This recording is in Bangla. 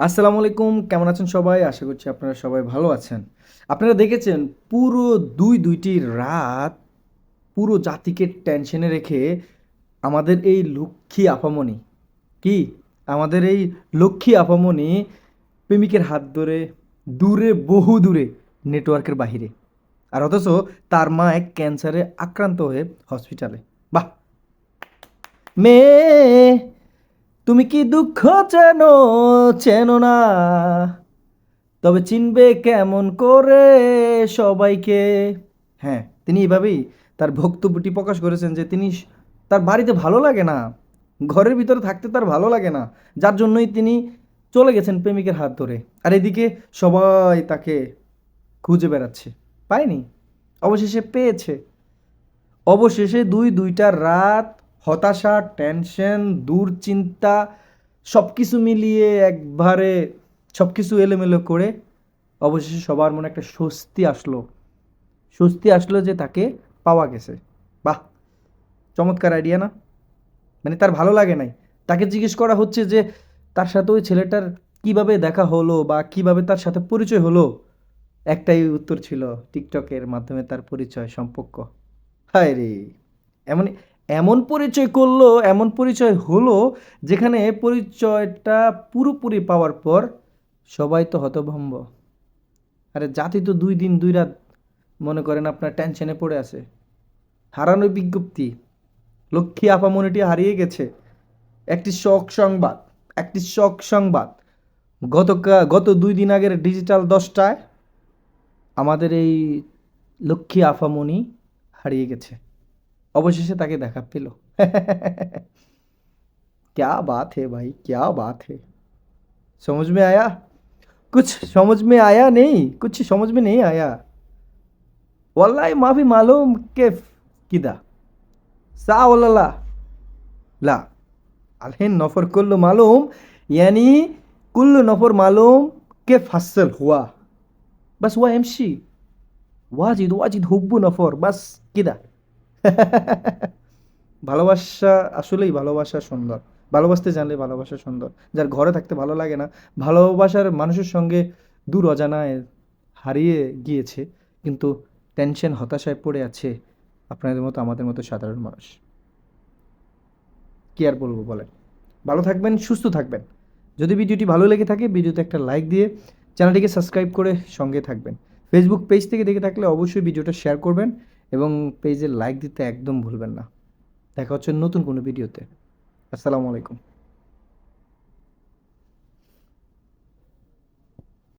আসসালামু আলাইকুম, কেমন আছেন সবাই? আশা করছি আপনারা সবাই ভালো আছেন। আপনারা দেখেছেন, পুরো দুই দুইটি রাত পুরো জাতিকে টেনশনে রেখে আমাদের এই লক্ষ্মী আপামনি, কি? আমাদের এই লক্ষ্মী আপামনি প্রেমিকের হাত ধরে, দূরে, বহু দূরে নেটওয়ার্কের বাহিরে। আর অথচ তার মা এক ক্যান্সারে আক্রান্ত হয়ে হসপিটালে বাহ! মেয়ে তুমি কি দুঃখ চেনো? চেনো না। তবে চিনবে কেমন করে সবাইকে। হ্যাঁ তিনি এভাবেই তার বক্তব্যটি প্রকাশ করেছেন যে তিনি তার বাড়িতে ভালো লাগে না। ঘরের ভিতরে থাকতে তার ভালো লাগে না। যার জন্যই তিনি চলে গেছেন প্রেমিকের হাত ধরে। আর এদিকে সবাই তাকে খুঁজে বেড়াচ্ছে। পায়নি। অবশেষে পেয়েছে। অবশেষে দুই দুইটা রাত হতাশা, টেনশন দুশ্চিন্তা সব কিছু মিলিয়ে একবারে সব কিছু এলোমেলো করে অবশেষে সবার মনে একটা স্বস্তি আসলো। স্বস্তি আসলো যে তাকে পাওয়া গেছে। বাহ! চমৎকার আইডিয়া না? মানে তার ভালো লাগে নাই। তাকে জিজ্ঞেস করা হচ্ছে যে, তার সাথে ওই ছেলেটার কীভাবে দেখা হলো বা কীভাবে তার সাথে পরিচয় হলো? একটাই উত্তর ছিল, টিকটকের মাধ্যমে তার পরিচয়, সম্পর্ক। হায় রে! এমন এমন পরিচয় করল, এমন পরিচয় হলো যেখানে পরিচয়টা পুরোপুরি পাওয়ার পর সবাই তো হতভম্ব। আরে জাতি তো দুই দিন দুই রাত মনে করেন আপনার টেনশনে পড়ে আছে। হারানোর বিজ্ঞপ্তি, লক্ষ্মী আপামনিটি হারিয়ে গেছে। একটি শোক সংবাদ, একটি শোক সংবাদ। গতকা, গত দুই দিন আগের ডিজিটাল দশটায় আমাদের এই লক্ষ্মী আফামনি হারিয়ে গেছে। অবশেষে তাকে দেখা পেল क्या बात है भाई क्या बात है समझ में आया कुछ समझ में आया नहीं कुछ समझ में नहीं आया वल्लाह माफी मालूम केफ किदा सा वल्ला ला अलहिन नफर कुल्लु मालूम यानी कुल्लु नफर मालूम के फसल हुआ बस हुआ एमशी वाजिद वाजिद हुब्बू नफर बस किदा ভালোবাসা আসলেই ভালোবাসা সুন্দর। ভালোবাসতে জানলে ভালোবাসা সুন্দর। যার ঘরে থাকতে ভালো লাগে না, ভালোবাসার মানুষের সঙ্গে দূর অজানায় হারিয়ে গিয়েছে, কিন্তু টেনশন, হতাশায় পড়ে আছে আপনাদের মতো, আমাদের মতো সাধারণ মানুষ। কি আর বলব বলেন? ভালো থাকবেন, সুস্থ থাকবেন। যদি ভিডিওটি ভালো লেগে থাকে, ভিডিওতে একটা লাইক দিয়ে চ্যানেলটিকে সাবস্ক্রাইব করে সঙ্গে থাকবেন। ফেসবুক পেজ থেকে দেখে থাকলে অবশ্যই ভিডিওটা শেয়ার করবেন। এবং পেজে লাইক দিতে একদম ভুলবেন না। দেখা হচ্ছে নতুন কোনো ভিডিওতে আসসালামু আলাইকুম।